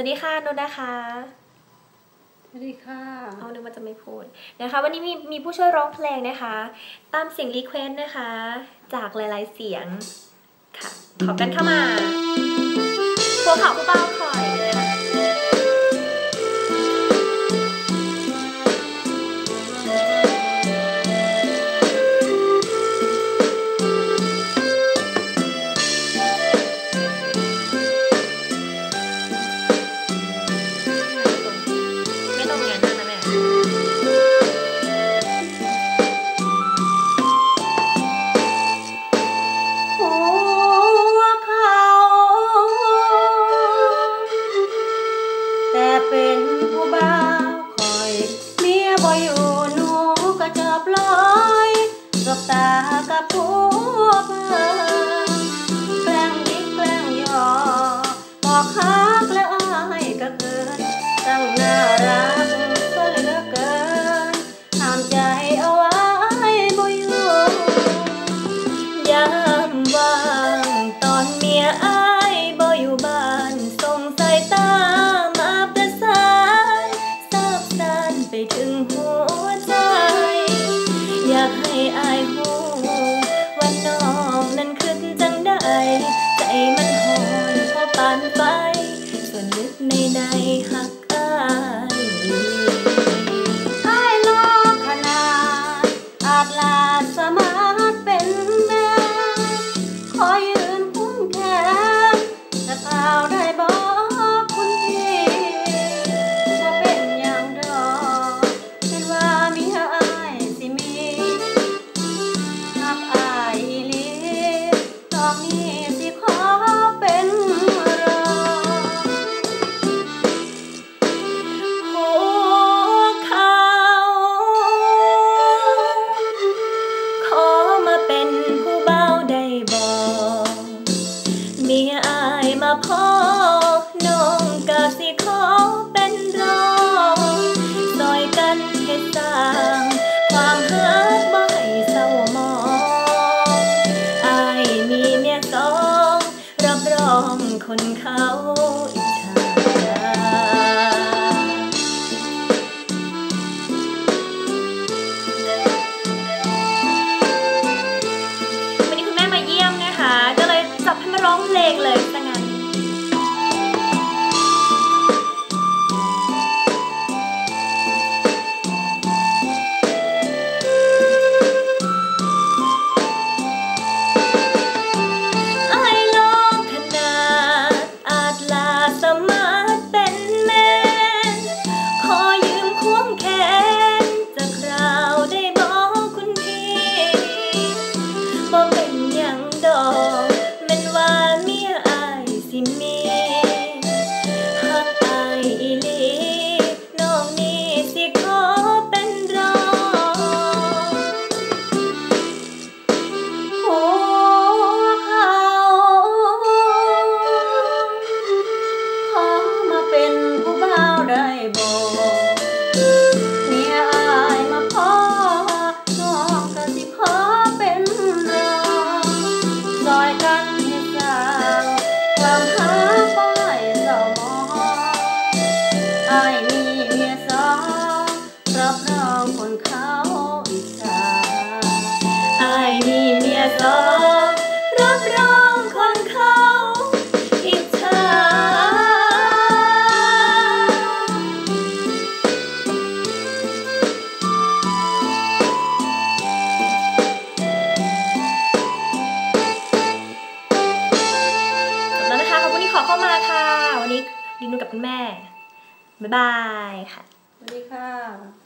วัสดีค่ะนุนะคะสวัสดีค่ะเอานึกววันจะไม่พูดนะคะ วันนี้มีมีผู้ช่วยร้องเพลงนะคะ ตามเสียงรีเควสนะคะ จากหลายๆเสียงค่ะ ขอบกันเข้ามาหัวข่าวผู้เบาขอ ปานไป ส่วนลึกในใดหัก คนเขาอิจฉาวันนี้คุณแม่มาเยี่ยมนะคะ ก็เลยจับให้มาร้องเพลงเลย เมียสองเพราะเราะคนเขาอิจฉาไอ้มีเมียสองรับรองคนเขาอิจฉาจบแล้วนะคะขอบคุณที่ขอเข้ามาค่ะ วันนี้ดินดูกับคุณแม่ บ๊ายบายค่ะ สวัสดีค่ะ